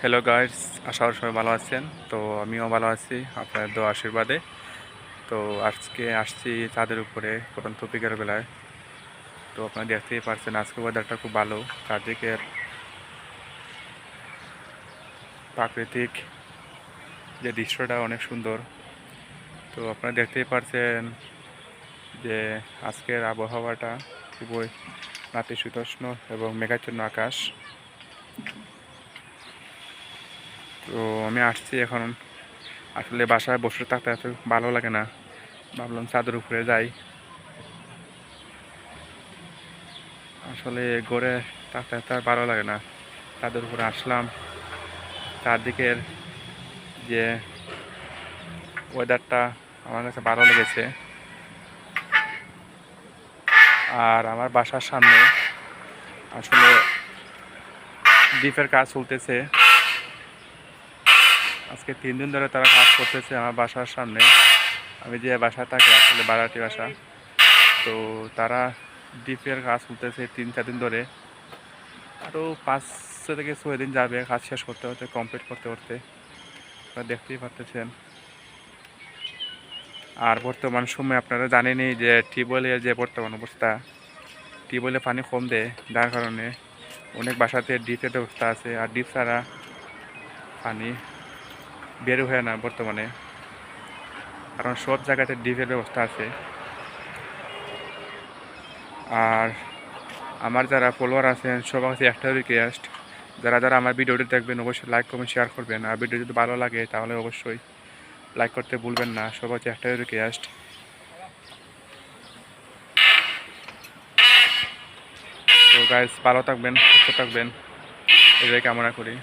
Hello guys করি সবাই ভালো আছেন। তো আমিও ভালো আছি আপনার দো আশীর্বাদে। তো আজকে আসছি চাঁদের উপরে প্রথম টপিকের বেলায়। তো আপনারা দেখতেই পারছেন আজকে ওয়েদারটা খুব ভালো। চারদিকের প্রাকৃতিক যে দৃশ্যটা অনেক সুন্দর। তো আপনারা দেখতেই পারছেন যে আজকের আবহাওয়াটা খুবই নাতিশীতোষ্ণ এবং মেঘাচ্ছন্ন আকাশ। তো আমি আসছি এখন। আসলে বাসায় বসে থাকতে এত ভালো লাগে না। ভাবলাম চাঁদের উপরে যাই। আসলে ঘরে থাকতে আর ভালো লাগে না। চাঁদের উপরে আসলাম। চারদিকের যে ওয়েদারটা আমার কাছে ভালো লেগেছে। আর আমার বাসার সামনে আসলে ডিপের কাজ চলতেছে। আজকে তিন দিন ধরে তারা কাজ করতেছে আমার বাসার সামনে। আমি যে বাসা থাকি, আসলে বারাটি বাসা। তো তারা ডিপের কাজ করতেছে তিন, চার দিন ধরে। আরও পাঁচ থেকে ছয় দিন যাবে কাজ শেষ করতে করতে কমপ্লিট করতে করতে। দেখতেই পারতেছেন। আর বর্তমান সময়ে আপনারা জানেনই যে টিউবওয়েলের যে বর্তমান অবস্থা, টিউবওয়েলে পানি কম দেয়, যার কারণে অনেক বাসাতে ডিপের ব্যবস্থা আছে। আর ডিপ ছাড়া পানি বের হয় না বর্তমানে। কারণ সব জায়গাতে ডিপের ব্যবস্থা আছে। আর আমার যারা ফলোয়ার আছেন সবার কাছে একটা রিকোয়েস্ট যারা যারা আমার ভিডিওটি দেখবেন, অবশ্যই লাইক কমেন্ট শেয়ার করবেন। আর ভিডিও যদি ভালো লাগে, তাহলে অবশ্যই লাইক করতে ভুলবেন না। সবার কাছে একটা রিকোয়েস্ট তো ভালো থাকবেন, সুস্থ থাকবেন। এটাই কামনা করি।